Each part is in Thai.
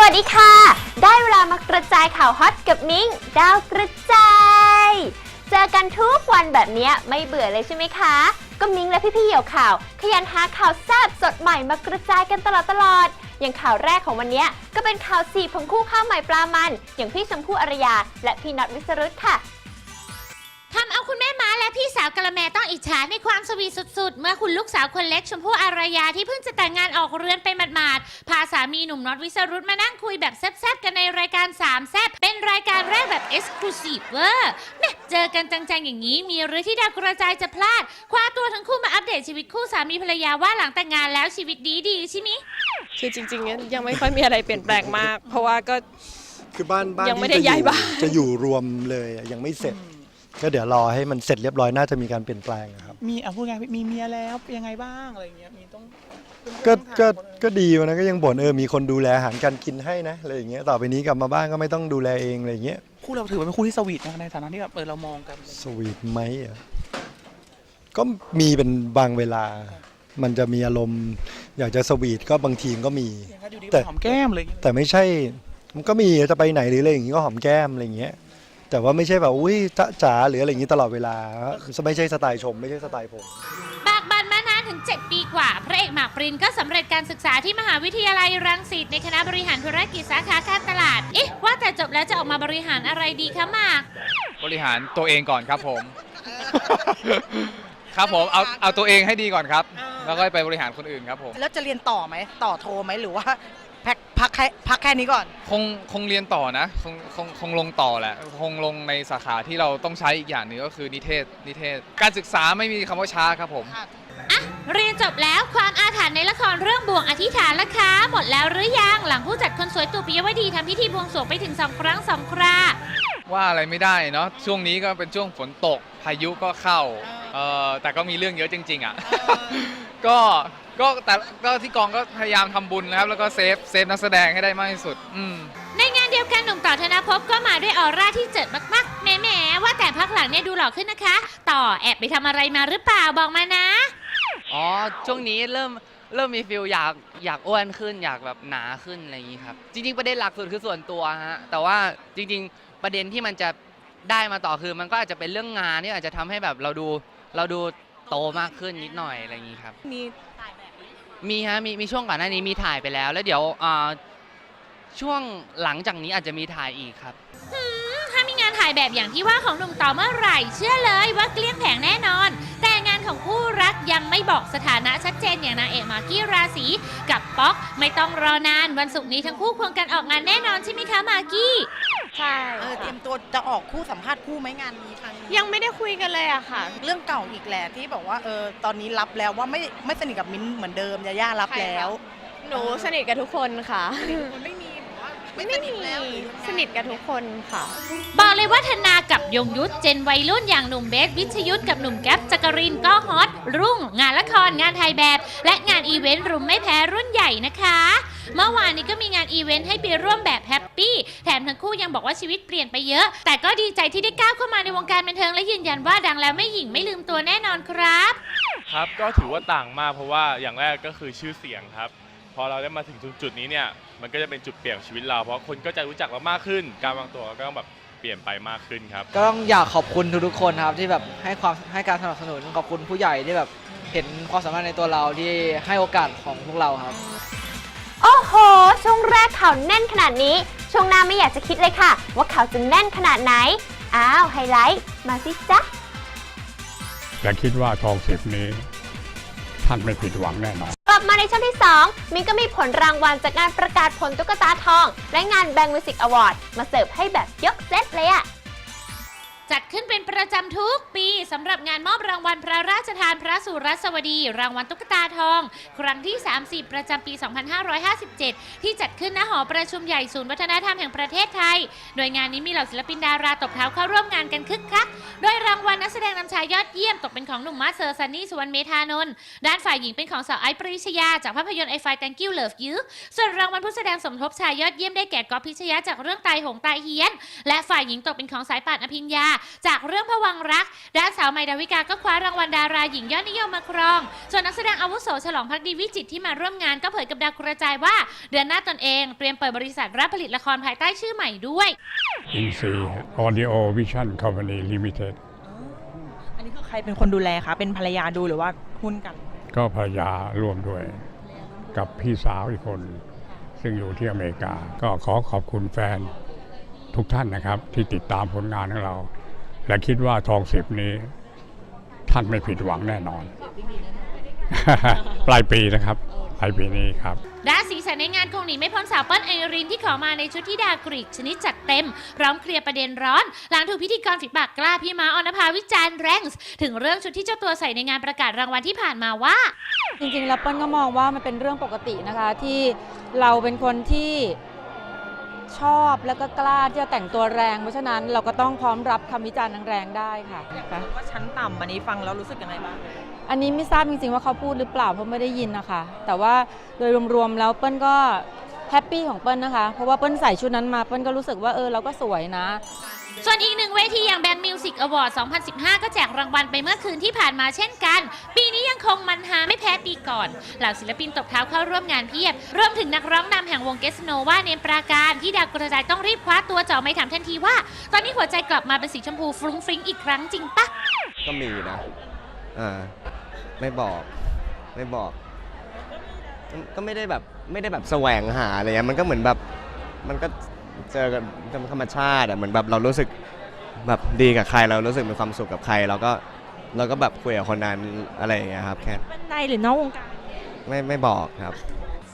วัสดีค่ะ ได้เวลามากระจายข่าวฮอตกับนิ้งดาวกระจาย เจอกันทุกวันแบบนี้ไม่เบื่อเลยใช่ไหมคะ ก็มิ้งและพี่ๆเหยี่ยวข่าว ขยันหาข่าวแซ่บสดใหม่มากระจายกันตลอดตลอด อย่างข่าวแรกของวันนี้ก็เป็นข่าวสีของคู่ข้าวใหม่ปลามัน อย่างพี่ชมพู่อารยา และพี่น็อตวิสรุตค่ะ ทำเอาคุณแม่ม้าและพี่สาวกะละแมต้องอิจฉาในความสวีทสุด ๆ เมื่อคุณลูกสาวคนเล็กชมพู่อารยาที่เพิ่งจะแต่งงานออกเรือนไปหมาดๆพาสามีหนุ่มน็อตวิสรุตมานั่งคุยแบบแซ่บๆกันในรายการสามแซ่บเป็นรายการแรกแบบเอ็กซ์คลูซีฟเวอร์แม่เจอกันจังๆอย่างนี้ มีหรือที่ดาวกระจายจะพลาด คว้าตัวทั้งคู่มาอัปเดตชีวิตคู่สามีภรรยาว่าหลังแต่งงานแล้วชีวิตดีดีๆใช่ไหมคือจริงๆเนี่ยยังไม่ค่อยมีอะไรเปลี่ยนแปลงมาก เพราะว่าก็ คือบ้านบ้านยังไม่ที่ได้จะย้ายอยู่บ้าน จะอยู่รวมเลยอะยังไม่เสร็จ ก็เดี๋ยวรอให้มันเสร็จเรียบร้อยน่าจะมีการเปลี่ยนแปลงอะครับ มีอะพูดไงมีเมียแล้วยังไงบ้างอะไรอย่างเงี้ยมีต้องก็ก็ต้องถามคนอื่นก็ดีวันนั้นก็ยังบ่นเออมีคนดูแลอาหารการกินให้นะอะไรอย่างเงี้ยต่อไปนี้กลับมาบ้านก็ไม่ต้องดูแลเองอะไรอย่างเงี้ยคู่เราถือว่าเป็นคู่ที่สวีทนะในฐานะที่แบบเออเรามองกันสวีทไหมอะก็มีเป็นบางเวลา มันจะมีอารมณ์ อยากจะสวีทก็บางทีก็มี อย่างนั้นอยู่ดีแต่ก็หอมแก้มเลย แต่ไม่ใช่ มันก็มีจะไปไหนหรืออะไรอย่างงี้ก็หอมแก้มอะไรอย่างเงี้ย แต่ว่าไม่ใช่แบบอุ้ยจ๊ะจ๋าหรืออะไรอย่างงี้ตลอดเวลาไม่ใช่สไตล์ชม ไม่ใช่สไตล์ผม บากบันมานานถึง 7 ปีกว่า พระเอกหมากปรินก็สำเร็จการศึกษาที่มหาวิทยาลัยรังสิตในคณะบริหารธุรกิจสาขาการตลาด เอ๊ะ ว่าแต่จบแล้วจะออกมาบริหารอะไรดีคะหมาก บริหารตัวเองก่อนครับผม ครับผมเอาเอาตัวเองให้ดีก่อนครับ แล้วก็ไปบริหารคนอื่นครับผม แล้วจะเรียนต่อไหม ต่อโทรไหมหรือว่า พักพักแค่พักแค่นี้ก่อน คงคงเรียนต่อนะคงคงคงลงต่อแหละ คงลงในสาขาที่เราต้องใช้อีกอย่างหนึ่งก็คือนิเทศนิเทศ การศึกษาไม่มีคำว่าช้าครับผมเรียนจบแล้วความอาถรรพ์ในละครเรื่องบ่วงอธิษฐานละคะหมดแล้วหรือยัง หลังผู้จัดคนสวยตู่ปิยวดีทำพิธีบวงสรวงไปถึงสองครั้งสองครา ว่าอะไรไม่ได้เนาะช่วงนี้ก็เป็นช่วงฝนตกพายุก็เข้าเออแต่ก็มีเรื่องเยอะจริง ๆ อะ ก็ ก็แต่ก็ที่กองก็พยายามทำบุญนะครับ แล้วก็เซฟเซฟนักแสดงให้ได้มากที่สุด อืม ในงานเดียวกันหนุ่มต่อธนภพก็มาด้วยออร่าที่เจิดมากๆแหมๆว่าแต่พักหลังเนี่ยดูหล่อขึ้นนะคะ ต่อแอบไปทำอะไรมาหรือเปล่าบอกมานะ อ๋อ ช่วงนี้เริ่มเริ่มมีฟิลอยากอยากอ้วนขึ้นอยากแบบหนาขึ้นอะไรอย่างนี้ครับ จริง ๆ ประเด็นหลักสุดคือส่วนตัวฮะ แต่ว่าจริง ๆ ประเด็นที่มันจะได้มาต่อคือมันก็อาจจะเป็นเรื่องงานที่อาจจะทำให้แบบเราดูเราดูโตมากขึ้นนิดหน่อยอะไรอย่างนี้ครับ มี มีฮะมีมีช่วงก่อนหน้านี้มีถ่ายไปแล้ว แล้วเดี๋ยวอ่าช่วงหลังจากนี้อาจจะมีถ่ายอีกครับถ้ามีงานถ่ายแบบอย่างที่ว่าของหนุ่มต่อเมื่อไหร่ เชื่อเลยว่าเกลี้ยงแผงแน่นอน แต่งานของคู่รักยังไม่บอกสถานะชัดเจนอย่างนางเอกมากกี้ราศีกับป๊อก ไม่ต้องรอนานวันศุกร์นี้ทั้งคู่ควงกันออกงานแน่นอนใช่ไหมคะมากกี้ ใช่เออเตรียมตัวจะออกคู่สัมภาษณ์คู่ไหมงานนี้ครั้งนี้ยังไม่ได้คุยกันเลยอะค่ะ เรื่องเก่าอีกแหละที่บอกว่าเออตอนนี้รับแล้วว่าไม่ไม่สนิทกับมิ้นท์เหมือนเดิมยาย่ารับใครคะแล้ว หนูสนิทกับทุกคนค่ะ มันไม่มีแบบว่าไม่ไม่สนิทมีแล้วหรือยังไง สนิทกับทุกคนค่ะ บอกเลยว่าธนากับยงยุทธเจนวัยรุ่นอย่างหนุ่มเบสวิชยุทธกับหนุ่มแก๊ปจักรินก็ฮอตรุ่ง งานละครงานถ่ายแบบ และงานอีเวนต์รุมไม่แพ้รุ่นใหญ่นะคะ เมื่อวานนี้ก็มีงานอีเวนต์ให้ไปร่วมแบบแฮปปี้แถมทั้งคู่ยังบอกว่าชีวิตเปลี่ยนไปเยอะ แต่ก็ดีใจที่ได้ก้าวเข้ามาในวงการบันเทิงและยืนยันว่าดังแล้วไม่หยิ่งไม่ลืมตัวแน่นอนครับ ครับก็ถือว่าต่างมากเพราะว่าอย่างแรกก็คือชื่อเสียงครับ พอเราได้มาถึงจุดๆนี้เนี่ยมันก็จะเป็นจุดเปลี่ยนของชีวิตเรา เพราะคนก็จะรู้จักเรามากขึ้น การวางตัวก็ต้องแบบเปลี่ยนไปมากขึ้นครับ ก็ต้องอยากขอบคุณทุกๆคนครับที่แบบให้ความให้การสนับสนุนขอบคุณผู้ใหญ่ที่แบบเห็นความสามารถในตัวเราที่ให้โอกาสของพวกเราครับ โอ้โห ช่วงแรกข่าวแน่นขนาดนี้ ช่วงหน้าไม่อยากจะคิดเลยค่ะ ว่าข่าวจะแน่นขนาดไหน อ้าว ไฮไลท์ มาสิจ๊ะ และคิดว่าทองสิบนี้ ท่านไม่ผิดหวังแน่นอน กลับมาในช่วงที่ 2 มินก็มีผลรางวัลจากงานประกาศผลตุ๊กตาทอง และงานแบง g ์มิวสิกอวอร์ดมาเสิร์ฟให้แบบยกเซตเลยอะ จัดขึ้นเป็นประจำทุกปีสำหรับงานมอบรางวัลพระราชทานพระสุรสวดี รางวัลตุ๊กตาทอง ครั้งที่ 30 ประจำปี 2557 ที่จัดขึ้นณหอประชุมใหญ่ศูนย์วัฒนธรรมแห่งประเทศไทย โดยงานนี้มีเหล่าศิลปินดาราตบเท้าเข้าร่วมงานกันคึกคัก โดยรางวัลนักแสดงนำชายยอดเยี่ยมตกเป็นของหนุ่มมาสเซอร์ซันนี่สุวรรณเมธานนท์ด้านฝ่ายหญิงเป็นของสาวไอซ์ปริชยา จากภาพยนตร์ไอไฟ Thank you Love You ส่วนรางวัลผู้แสดงสมทบชายยอดเยี่ยมได้แก่ก๊อฟพิชยาจากเรื่องตายหงตายเฮียน และฝ่ายหญิงตกเป็นของสายป่านอภิญญาจากเรื่องพวังค์รักด้านสาวใหม่ดาวิกาก็คว้ารางวัลดาราหญิงยอดนิยมมาครอง ส่วนนักแสดงอาวุโสฉลองพักดีวิจิตรที่มาร่วมงานก็เผยกับดาวกระจายว่า เดือนหน้าตนเองเตรียมเปิดบริษัทรับผลิตละครภายใต้ชื่อใหม่ด้วย อินซีออดิโอวิชั่นคอมพานีลิมิเต็ดอันนี้คือใครเป็นคนดูแลคะเป็นภรรยาดูหรือว่าหุ้นกัน ก็ภรรยาร่วมด้วย กับพี่สาวอีกคน ซึ่งอยู่ที่อเมริกา ก็ขอขอบคุณแฟนทุกท่านนะครับ ที่ติดตามผลงานของเรา และคิดว่าทองสิบนี้ ท่านไม่ผิดหวังแน่นอน ปลายปีนะครับปลายปีนี้ครับด้านสีสันในงานคงหนีไม่พ้นสาวเปิ้ลไอรินที่ขอมาในชุดที่ดากรีกชนิดจัดเต็ม พร้อมเคลียร์ประเด็นร้อน หลังถูกพิธีกรฝีปากกล้าพี่ม้าออนภาวิจารณ์แรงส์ถึงเรื่องชุดที่เจ้าตัวใส่ในงานประกาศรางวัลที่ผ่านมาว่า จริงๆแล้วเปิ้ลก็มองว่ามันเป็นเรื่องปกตินะคะที่เราเป็นคนที่ ชอบแล้วก็กล้าที่จะแต่งตัวแรง เพราะฉะนั้นเราก็ต้องพร้อมรับคำวิจารณ์แรงๆได้ค่ะอยากรู้ว่าชั้นต่ำอันนี้ฟังแล้วรู้สึกยังไงบ้าง อันนี้ไม่ทราบจริงๆว่าเขาพูดหรือเปล่าเพราะไม่ได้ยินนะคะ แต่ว่าโดยรวมๆแล้วเปิ้ลก็แฮปปี้ของเปิ้ลนะคะ เพราะว่าเปิ้ลใส่ชุดนั้นมาเปิ้ลก็รู้สึกว่าเออเราก็สวยนะ ส่วนอีกหนึ่งเวทีอย่างแบง k ์มิวสิกอวอร์ด 2015 ก็แจกรางวัลไปเมื่อคืนที่ผ่านมาเช่นกัน ปีนี้ยังคงมันฮาไม่แพ้ปีก่อน เหล่าศิลปินตบเท้าเข้าร่วมงานเพียบ รวมถึงนักร้องนำแห่งวงเกสโนว่าเนมปราการที่ดาวกระจายต้องรีบคว้าตัวเจ่อไม่ถามทันทีว่า ตอนนี้หัวใจกลับมาเป็นสีชมพูฟรุ้งฟริ้งอีกครั้งจริงปะ ก็มีนะอ่าไม่บอก ไม่บอก ก็ไม่ได้แบบ ไม่ได้แบบแสวงหาอะไรเงี้ยมันก็เหมือนแบบ มันก็ เจอกันธรรมชาติอะเหมือนแบบเรารู้สึกแบบดีกับใครเรารู้สึกมีความสุขกับใครเราก็เราก็แบบคุยกับคนนั้นอะไรอย่างเงี้ยครับแค่เป็นในหรือนอกวงการไม่ไม่บอกครับ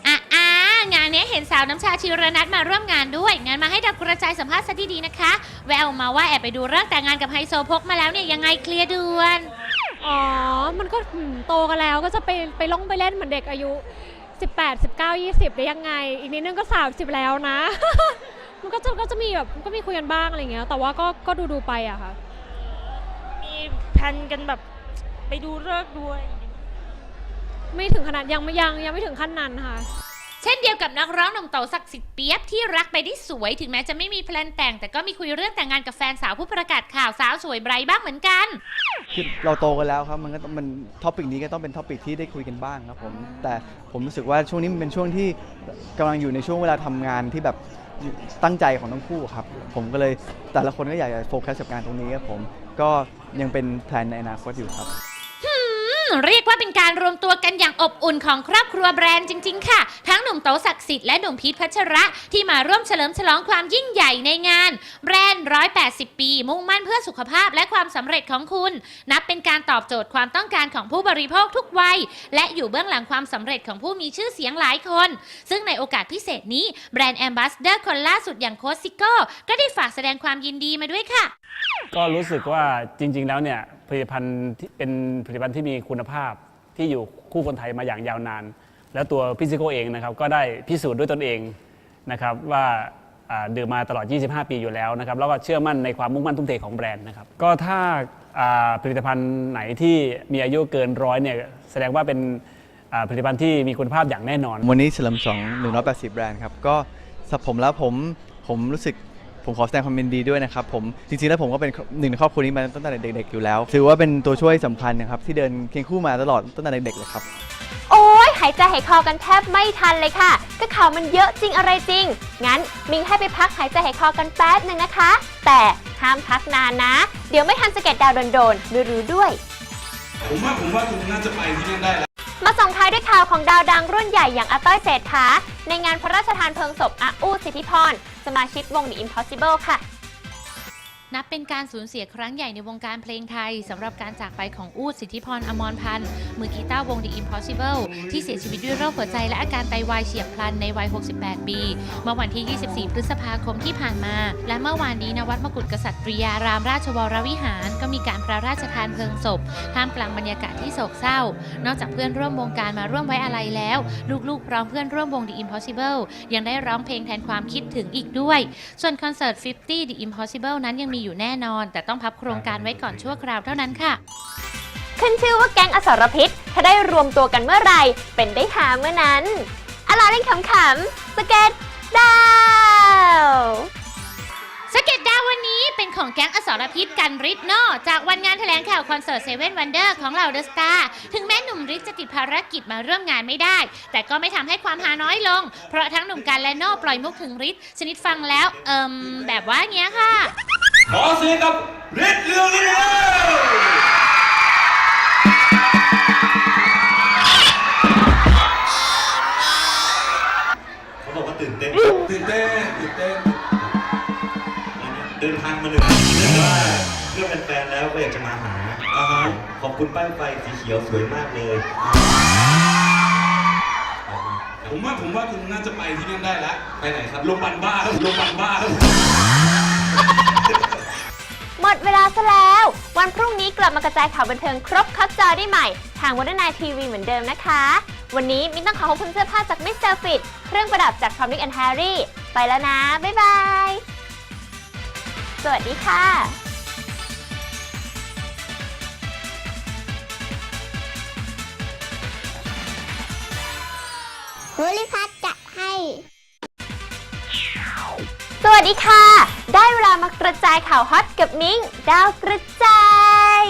อะอ่างานนี้เห็นสาวน้ำชาชีรนัทมาร่วมงานด้วย งานมาให้ดาวกระจายสัมภาษณ์ซะดีๆนะคะ แววมาว่าแอบไปดูเรื่องแต่งงานกับไฮโซโพกมาแล้วเนี่ยยังไงเคลียร์ด่วนอ๋อ มันก็อืมโตกันแล้วก็จะไปไปล่องไปเล่นเหมือนเด็กอายุ 18 19 20 ได้ยังไง อีกนิดนึงก็ 30 แล้วนะ มันก็จะก็จะมีแบบก็มีคุยกันบ้างอะไรเงี้ย แต่ว่าก็ก็ดูดูๆไปอะค่ะ มีแพนกันแบบไปดูเลิกษ์ด้วยไม่ถึงขนาดยังไม่ยังยังไม่ถึงขั้นนั้นค่ะ เช่นเดียวกับนักร้องหนุ่มเต๋าศักดิ์สิทธิ์เปียบที่รักไปได้สวยถึงแม้จะไม่มีแพลนแต่ง แต่ก็มีคุยเรื่องแต่งงานกับแฟนสาวผู้ประกาศข่าวสาวสวยไบรท์บ้างเหมือนกัน คือเราโตกันแล้วครับมันก็ต้องมันท็อปิกนี้ก็ต้องเป็นท็อปิกที่ได้คุยกันบ้างครับผมแต่ผมรู้สึกว่าช่วงนี้มันเป็นช่วงที่กำลังอยู่ในช่วงเวลาทำงานที่แบบ ตั้งใจของทั้งคู่ครับ ผมก็เลยแต่ละคนก็อยากจะโฟกัสกับงานตรงนี้ครับผม ก็ยังเป็นแผนในอนาคตอยู่ครับ มเรียกว่าเป็นการรวมตัวกันอย่างอบอุ่นของครอบครัวแบรนด์จริง ๆ ค่ะ ทั้งหนุ่มโตศักดิ์สิทธิ์และหนุ่มพีทพัชระ ที่มาร่วมเฉลิมฉลองความยิ่งใหญ่ในงาน แบรนด์ 180 ปี มุ่งมั่นเพื่อสุขภาพและความสำเร็จของคุณ นับเป็นการตอบโจทย์ความต้องการของผู้บริโภคทุกวัย และอยู่เบื้องหลังความสำเร็จของผู้มีชื่อเสียงหลายคน ซึ่งในโอกาสพิเศษนี้แบรนด์แอมบาสเดอร์คนล่าสุดอย่างโค้ชซิโก้ก็ได้ฝากแสดงความยินดีมาด้วยค่ะ ก็รู้สึกว่าจริง ๆ แล้วเนี่ย ผลิตภัณฑ์ที่เป็นผลิตภัณฑ์ที่มีคุณภาพที่อยู่คู่คนไทยมาอย่างยาวนาน แล้วตัวพี่ซิโก้เองนะครับก็ได้พิสูจน์ด้วยตนเองนะครับว่าอ่าดื่มมาตลอด 25 ปีอยู่แล้วนะครับแล้วก็เชื่อมั่นในความมุ่งมั่นทุ่มเทของแบรนด์นะครับก็ถ้าอ่าผลิตภัณฑ์ไหนที่มีอายุเกินร้อยเนี่ยแสดงว่าเป็นอ่าผลิตภัณฑ์ที่มีคุณภาพอย่างแน่นอน วันนี้เฉลิมฉลอง180 แบรนด์ครับ ก็สำหรับผมแล้วผมผมรู้สึก ผมขอแสดงความยินดีด้วยนะครับผมจริงๆแล้วผมก็เป็นหนึ่งในครอบครัวนี้มาตั้งแต่เด็กๆอยู่แล้ว ถือว่าเป็นตัวช่วยสำคัญนะครับที่เดินเคียงคู่มาตลอดตั้งแต่เด็กๆเลยครับโอ้ยหายใจหายคอกันแทบไม่ทันเลยค่ะ ก็ข่าวมันเยอะจริงอะไรจริง งั้นมิงให้ไปพักหายใจหายคอกันแป๊บหนึ่งนะคะ แต่ห้ามพักนานนะ เดี๋ยวไม่ทันสเก็ตดาวโดนๆไม่รู้ด้วย ผมว่าผมว่าคุณน่าจะไปที่นั่นได้แล้ว มาส่งท้ายด้วยข่าวของดาวดังรุ่นใหญ่อย่างอาต้อยเศรษฐาในงานพระราชทานเพลิงศพอาอู้สิทธิพร สมาชิกวง The Impossible ค่ะ เป็นการสูญเสียครั้งใหญ่ในวงการเพลงไทยสำหรับการจากไปของอูดสิทธิพรอมรพันธ์มือกีตาร์วง The Impossible ที่เสียชีวิตด้วยโรคหัวใจและอาการไตวายเฉียบพลันในวัย 68 ปี เมื่อวันที่ 24 พฤษภาคมที่ผ่านมา และเมื่อวานนี้ณวัดมกุฎกษัตริยารามราชวรวิหาร ก็มีการพระราชทานเพลิงศพท่ามกลางบรรยากาศที่โศกเศร้า นอกจากเพื่อนร่วมวงการมาร่วมไว้อาลัยแล้ว ลูกๆ พร้อมเพื่อนร่วมวง The Impossible ยังได้ร้องเพลงแทนความคิดถึงอีกด้วย ส่วนคอนเสิร์ต 50 The Impossible นั้นยังมีอยู่แน่นอน แต่ต้องพับโครงการไว้ก่อนชั่วคราวเท่านั้นค่ะ ขึ้นชื่อว่าแก๊งอสรพิษ ถ้าได้รวมตัวกันเมื่อไหร่ เป็นได้หาเมื่อนั้นอะลาเล่นขำๆสเก็ตดาว สเก็ตดาววันนี้เป็นของแก๊งอสรพิษกันริทโนจากวันงานแถลงข่าวคอนเสิร์ตเซเว่นวันเดอร์ของเหล่าเดอะสตาร์ถึงแม้หนุ่มริทจะติดภารกิจมาร่วมงานไม่ได้ แต่ก็ไม่ทำให้ความหาน้อยลง เพราะทั้งหนุ่มกันและโน่ปล่อยมุกถึงริทชนิดฟังแล้ว เอิมแบบว่าเงี้ยค่ะ ขอเสียงกับริดเรืองเลย ดินทางมาเหนื่อยแต่ว่าเพื่อเป็นแฟนแล้วก็อยากจะมาหาอ่าฮะขอบคุณป้ายไฟสีเขียวสวยมากเลยผมว่าผมว่าคุณน่าจะไปที่นั่นได้แล้วไปไหนครับโรงพยาบาลบ้าโรงพยาบาลบ้าหมดเวลาซะแล้ว วันพรุ่งนี้กลับมากระจายข่าวบันเทิงครบคับจอได้ใหม่ ทางวันนายทีวีเหมือนเดิมนะคะ วันนี้มิ้นต้องขอขอบคุณเสื้อผ้าจากมิสเตอร์ฟิตเครื่องประดับจาก Tom Dick and Harry ไปแล้วนะ บ๊ายบาย สวัสดีค่ะภูริพัฒน์จัดให้ สวัสดีค่ะ ได้เวลามากระจายข่าวฮอตกับนิ้ง ดาวกระจาย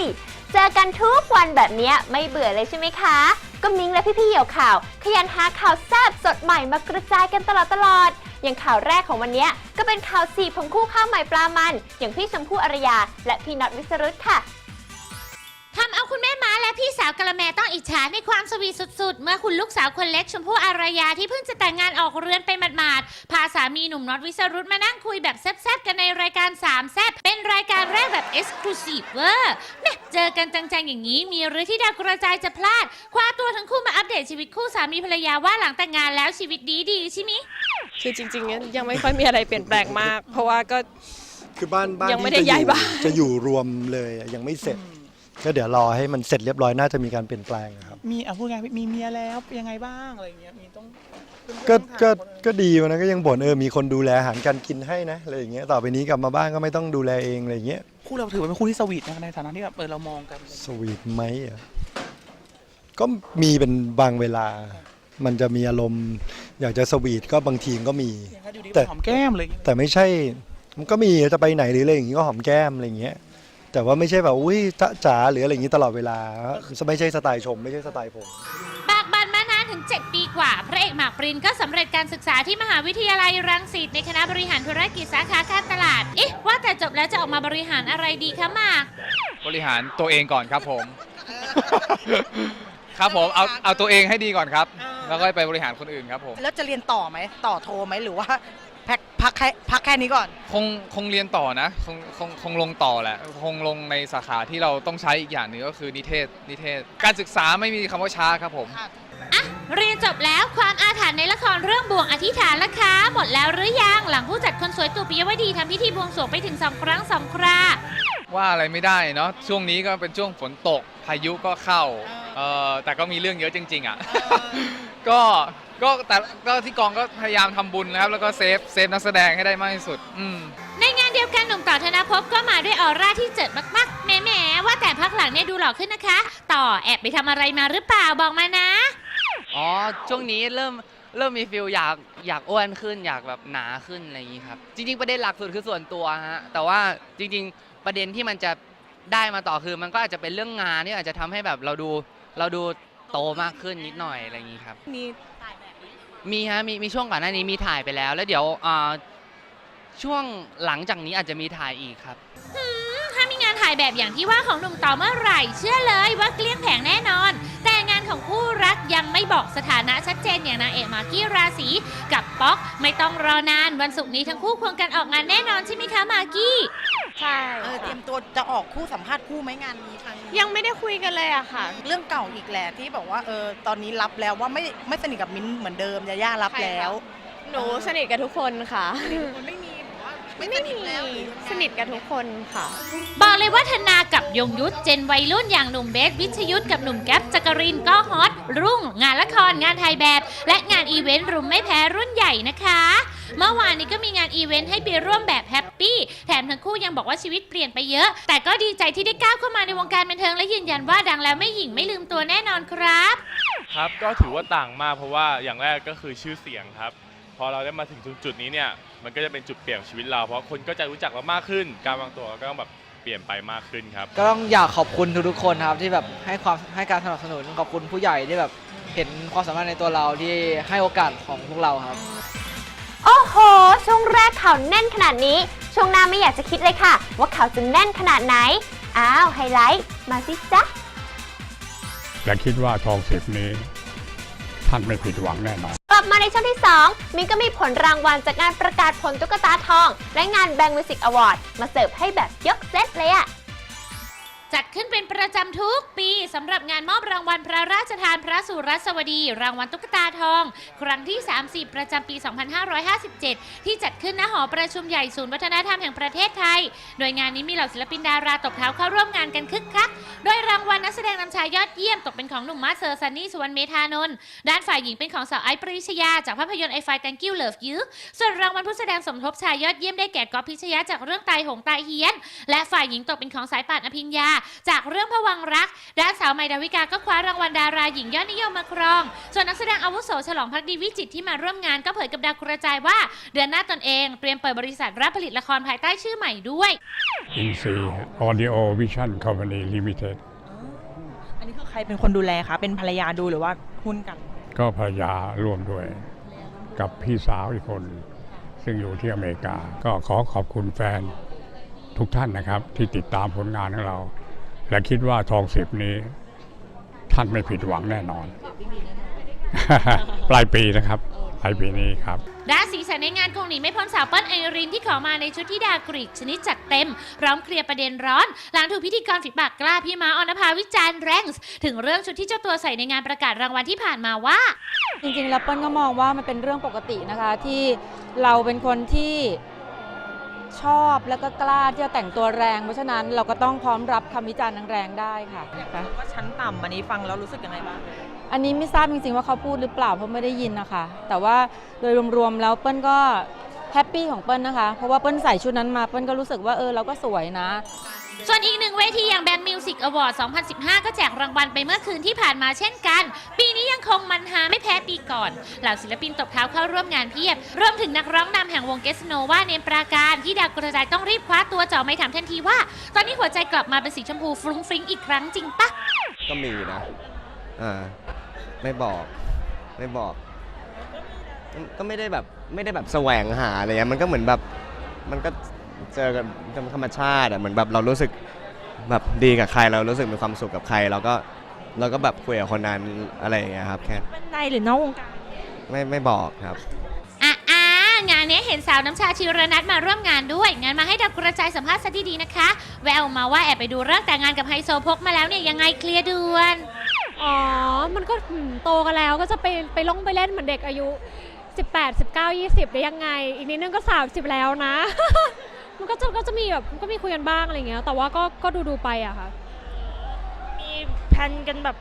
เจอกันทุกวันแบบเนี้ยไม่เบื่อเลยใช่ไหมคะ ก็มิ้งและพี่ๆเหยี่ยวข่าว ขยันหาข่าวแซ่บสดใหม่มากระจายกันตลอดตลอด อย่างข่าวแรกของวันนี้ก็เป็นข่าวสีของคู่ข้าวใหม่ปลามัน อย่างพี่ชมพู่อารยา และพี่น็อตวิสรุตค่ะทำเอาคุณแม่ม้าและพี่สาวกะละแมต้องอิจฉาในความสวีทสุดๆ เมื่อคุณลูกสาวคนเล็กชมพู่อารยาที่เพิ่งจะแต่งงานออกเรือนไปหมาดๆ พาสามีหนุ่มน็อตวิสรุตมานั่งคุยแบบแซ่บๆ กันในรายการสามแซ่บเป็นรายการแรกแบบเอ็กซ์คลูซีฟเวอร์แม่เจอกันจังๆ อย่างนี้ มีหรือที่ดาวกระจายจะพลาด คว้าตัวทั้งคู่มาอัปเดตชีวิตคู่สามีภรรยาว่าหลังแต่งงานแล้วชีวิตดีๆใช่ไหม คือจริงๆ ยังไม่ค่อยมีอะไรเปลี่ยนแปลงมาก เพราะว่าก็ คือบ้านบ้านยังไม่ที่ได้จะอย้ายยู่บ้าน จะอยู่รวมเลยอะยังไม่เสร็จ ก็เดี๋ยวรอให้มันเสร็จเรียบร้อยน่าจะมีการเปลี่ยนแปลงอะครับ มีอะพูดไงมีเมียแล้วยังไงบ้างอะไรอย่างเงี้ยมีต้องก็ก็ก็ดีวันนะก็ยังบ่นเออมีคนดูแลอาหารการกินให้นะอะไรอย่างเงี้ยต่อไปนี้กลับมาบ้านก็ไม่ต้องดูแลเองอะไรอย่างเงี้ยคู่เราถือว่าเป็นคู่ที่สวีทนะในฐานะที่แบบเออเรามองกันสวีทไหมอะก็มีเป็นบางเวลา มันจะมีอารมณ์ อยากจะสวีทก็บางทีก็มี อยู่ดีแต่ หอมแก้มอะไรอย่างเงี้ยแต่ไม่ใช่มันก็มีจะไปไหนหรืออะไรอย่างงี้ก็หอมแก้มอะไรอย่างเงี้ย แต่ว่าไม่ใช่แบบอุ้ยจ๊ะจ๋าหรืออะไรอย่างงี้ตลอดเวลา ไม่ใช่สไตล์ชม ไม่ใช่สไตล์ผมปากบันมานานถึง 7 ปีกว่า พระเอกหมากปรินก็สำเร็จการศึกษาที่มหาวิทยาลัยรังสิตในคณะบริหารธุรกิจสาขาการตลาด เอ๊ะ ว่าแต่จบแล้วจะออกมาบริหารอะไรดีคะหมาก บริหารตัวเองก่อนครับผม ครับผมเอาเอาตัวเองให้ดีก่อนครับ แล้วก็ไปบริหารคนอื่นครับผม แล้วจะเรียนต่อไหมต่อโทไหมหรือว่าพักพักแค่พักแค่นี้ก่อน คงคงเรียนต่อนะคงคงคงลงต่อแหละคงลงในสาขาที่เราต้องใช้อีกอย่างหนึ่งก็คือนิเทศนิเทศ การศึกษาไม่มีคำว่าช้าครับผมเรียนจบแล้วความอาถรรพ์ในละครเรื่องบ่วงอธิษฐานละคะหมดแล้วหรือยังหลังผู้จัดคนสวยตู่ปิยวดีทำพิธีบวงสรวงไปถึงสองครั้งสองคราว่าอะไรไม่ได้เนาะช่วงนี้ก็เป็นช่วงฝนตกพายุก็เข้าเออแต่ก็มีเรื่องเยอะจริง ๆ อะ ก็ก็แต่ก็ที่กองก็พยายามทำบุญนะครับ แล้วก็เซฟเซฟนักแสดงให้ได้มากที่สุด อืม ในงานเดียวกันหนุ่มต่อธนภพก็มาด้วยออร่าที่เจิดมากๆแหมๆว่าแต่พักหลังเนี่ยดูหล่อขึ้นนะคะ ต่อแอบไปทำอะไรมาหรือเปล่าบอกมานะ อ๋อ ช่วงนี้เริ่มเริ่มมีฟิลอยากอยากอ้วนขึ้น อยากแบบหนาขึ้นอะไรอย่างนี้ครับ จริง ๆ ประเด็นหลักสุดคือส่วนตัวฮะแต่ว่าจริง ๆ ประเด็นที่มันจะได้มาต่อคือ มันก็อาจจะเป็นเรื่องงานที่อาจจะทำให้แบบเราดูเราดู โตมากขึ้นนิดหน่อยอะไรอย่างนี้ครับ มีมีฮะมีมีช่วงก่อนหน้านี้มีถ่ายไปแล้ว แล้วเดี๋ยวอ่าช่วงหลังจากนี้อาจจะมีถ่ายอีกครับ หืมถ้ามีงานถ่ายแบบอย่างที่ว่าของหนุ่มต่อเมื่อไหร่ เชื่อเลยว่าเกลี้ยงแผงแน่นอน แต่งาน ของคู่รักยังไม่บอกสถานะชัดเจนอย่างนางเอกมากกี้ราศีกับป๊อกไม่ต้องรอนานวันศุกร์นี้ทั้งคู่ควงกันออกงานแน่นอนใช่ไหมคะมากกี้ ใช่เออเตรียมตัวจะออกคู่สัมภาษณ์คู่ไหมงานนี้ครั้งนี้ยังไม่ได้คุยกันเลยอะค่ะ เรื่องเก่าอีกแหละที่บอกว่าเออตอนนี้รับแล้วว่าไม่ไม่สนิทกับมิ้นท์เหมือนเดิมยาย่ารับแล้วหนูสนิทกับทุกคนค่ะไม่มี บอกว่าไม่มีสนิทกับทุกคนค่ะ บอกเลยว่าธนากับยงยุทธเจนวัยรุ่นอย่างหนุ่มเบสวิชยุทธกับหนุ่มแก๊ปจักรินก็ฮอตรุ่ง งานละครงานถ่ายแบบ และงานอีเวนต์รุมไม่แพ้รุ่นใหญ่นะคะ เมื่อวานนี้ก็มีงานอีเวนต์ให้ไปร่วมแบบแฮปปี้แถมทั้งคู่ยังบอกว่าชีวิตเปลี่ยนไปเยอะ แต่ก็ดีใจที่ได้ก้าวเข้ามาในวงการบันเทิงและยืนยันว่าดังแล้วไม่หยิ่งไม่ลืมตัวแน่นอนครับ ครับก็ถือว่าต่างมากเพราะว่าอย่างแรกก็คือชื่อเสียงครับ พอเราได้มาถึงจุดๆนี้เนี่ยมันก็จะเป็นจุดเปลี่ยนของชีวิตเรา เพราะคนก็จะรู้จักเรามากขึ้น การวางตัวก็ต้องแบบเปลี่ยนไปมากขึ้นครับก็ต้องอยากขอบคุณทุกๆคนครับที่แบบให้ความให้การสนับสนุนขอบคุณผู้ใหญ่ที่แบบเห็นความสามารถในตัวเราที่ให้โอกาสของพวกเราครับ โอ้โห ช่วงแรกข่าวแน่นขนาดนี้ ช่วงหน้าไม่อยากจะคิดเลยค่ะ ว่าข่าวจะแน่นขนาดไหน อ้าวไฮไลท์ มาสิจ๊ะ และคิดว่าทองสิบนี้ ท่านไม่ผิดหวังแน่นอน กลับมาในช่วงที่ 2 มิ้นก็มีผลรางวัลจากงานประกาศผลตุ๊กตาทอง และงานแบงก์มิวสิกอวอร์ดมาเสิร์ฟให้แบบยก สำหรับงานมอบรางวัลพระราชทานพระสุรสวดี รางวัลตุ๊กตาทอง ครั้งที่ 30 ประจำปี 2557 ที่จัดขึ้นณหอประชุมใหญ่ศูนย์วัฒนธรรมแห่งประเทศไทย โดยงานนี้มีเหล่าศิลปินดาราตบเท้าเข้าร่วมงานกันคึกคัก โดยรางวัลนักแสดงนำชายยอดเยี่ยมตกเป็นของหนุ่มมาสเซอร์ซันนี่สุวรรณเมธานนท์ด้านฝ่ายหญิงเป็นของสาวไอซ์ปริชยา จากภาพยนตร์ไอไฟ Thank you Love You ส่วนรางวัลผู้แสดงสมทบชายยอดเยี่ยมได้แก่ก๊อฟพิชยะจากเรื่องตายหงตายเฮียน และฝ่ายหญิงตกเป็นของสายป่านอภิญญา จากเรื่องพวังรักด้านสาวใหม่ดาวิกาก็คว้ารางวัลดาราหญิงยอดนิยมมาครอง ส่วนนักแสดงอาวุโสฉลองพักดีวิจิตที่มาร่วมงานก็เผยกับดาวกระจายว่า เดือนหน้าตนเองเตรียมเปิดบริษัทรับผลิตละครภายใต้ชื่อใหม่ด้วยอินซีออดิโอวิชั่นคอมพานีลิมิเต็ดอันนี้คือใครเป็นคนดูแลคะเป็นภรรยาดูหรือว่าหุ้นกัน ก็ภรรยาร่วมด้วย กับพี่สาวอีกคน ซึ่งอยู่ที่อเมริกา ก็ขอขอบคุณแฟนทุกท่านนะครับที่ติดตามผลงานของเรา และคิดว่าทองสิบนี้ ท่านไม่ผิดหวังแน่นอน ปลายปีนะครับปลายปีนี้ครับด้านสีสันในงานคงหนีไม่พ้นสาวเปิ้ลไอรินที่ขอมาในชุดที่ดากรีกชนิดจัดเต็มพร้อมเคลียร์ประเด็นร้อน หลังถูกพิธีกรฝีปากกล้าพี่ม้าออนภาวิจารณ์แรงส์ถึงเรื่องชุดที่เจ้าตัวใส่ในงานประกาศรางวัลที่ผ่านมาว่า จริงๆแล้วเปิ้ลก็มองว่ามันเป็นเรื่องปกตินะคะที่เราเป็นคนที่ ชอบแล้วก็กล้าที่จะแต่งตัวแรง เพราะฉะนั้นเราก็ต้องพร้อมรับคำวิจารณ์แรงๆได้ค่ะว่าชั้นต่ำอันนี้ฟังแล้วรู้สึกยังไงบ้างอันนี้ไม่ทราบจริงๆว่าเขาพูดหรือเปล่าเพราะไม่ได้ยินนะคะ แต่ว่าโดยรวมๆแล้วเปิ้ลก็แฮปปี้ของเปิ้ลนะคะ เพราะว่าเปิ้ลใส่ชุดนั้นมาเปิ้ลก็รู้สึกว่าเออเราก็สวยนะ ส่วนอีกหนึ่งเวทีอย่างแบง k ์มิวสิกอวอร์ด 2015 ก็แจกรางวัลไปเมื่อคืนที่ผ่านมาเช่นกัน ปีนี้ยังคงมันฮาไม่แพ้ปีก่อน เหล่าศิลปินตบเท้าเข้าร่วมงานเพียบ รวมถึงนักร้องนำแห่งวงเกสโนว่าเนมปราการ ที่ดาวกระจายต้องรีบคว้าตัวเจ่อไม่ถามทันทีว่า ตอนนี้หัวใจกลับมาเป็นสีชมพูฟรุ้งฟริ้งอีกครั้งจริงปะ ก็มีนะอ่าไม่บอก ไม่บอก ก็ไม่ได้แบบ ไม่ได้แบบแสวงหาอะไรเงี้ย มันก็เหมือนแบบ มันก็ เจอกันธรรมชาติอะเหมือนแบบเรารู้สึกแบบดีกับใครเรารู้สึกมีความสุขกับใครเราก็เราก็แบบคุยกับคนนั้นอะไรอย่างเงี้ยครับแค่เป็นในหรือนอกวงการไม่ไม่บอกครับ อะอ่างานนี้เห็นสาวน้ำชาชีรนัทมาร่วมงานด้วย งานมาให้ดาวกระจายสัมภาษณ์ซะดีๆนะคะ แววมาว่าแอบไปดูเรื่องแต่งงานกับไฮโซโพกมาแล้วเนี่ยยังไงเคลียร์ด่วน อ๋อ มันก็อืมโตกันแล้วก็จะไปไปลงไปเล่นเหมือนเด็กอายุ 18 19 20 ได้ยังไง อีกนิดนึงก็ 30 แล้วนะ มันก็จะก็จะมีแบบก็มีคุยกันบ้างอะไรเงี้ยแต่ว่าก็ก็ดูดูๆไปอะค่ะ มีแพลนกันแบบ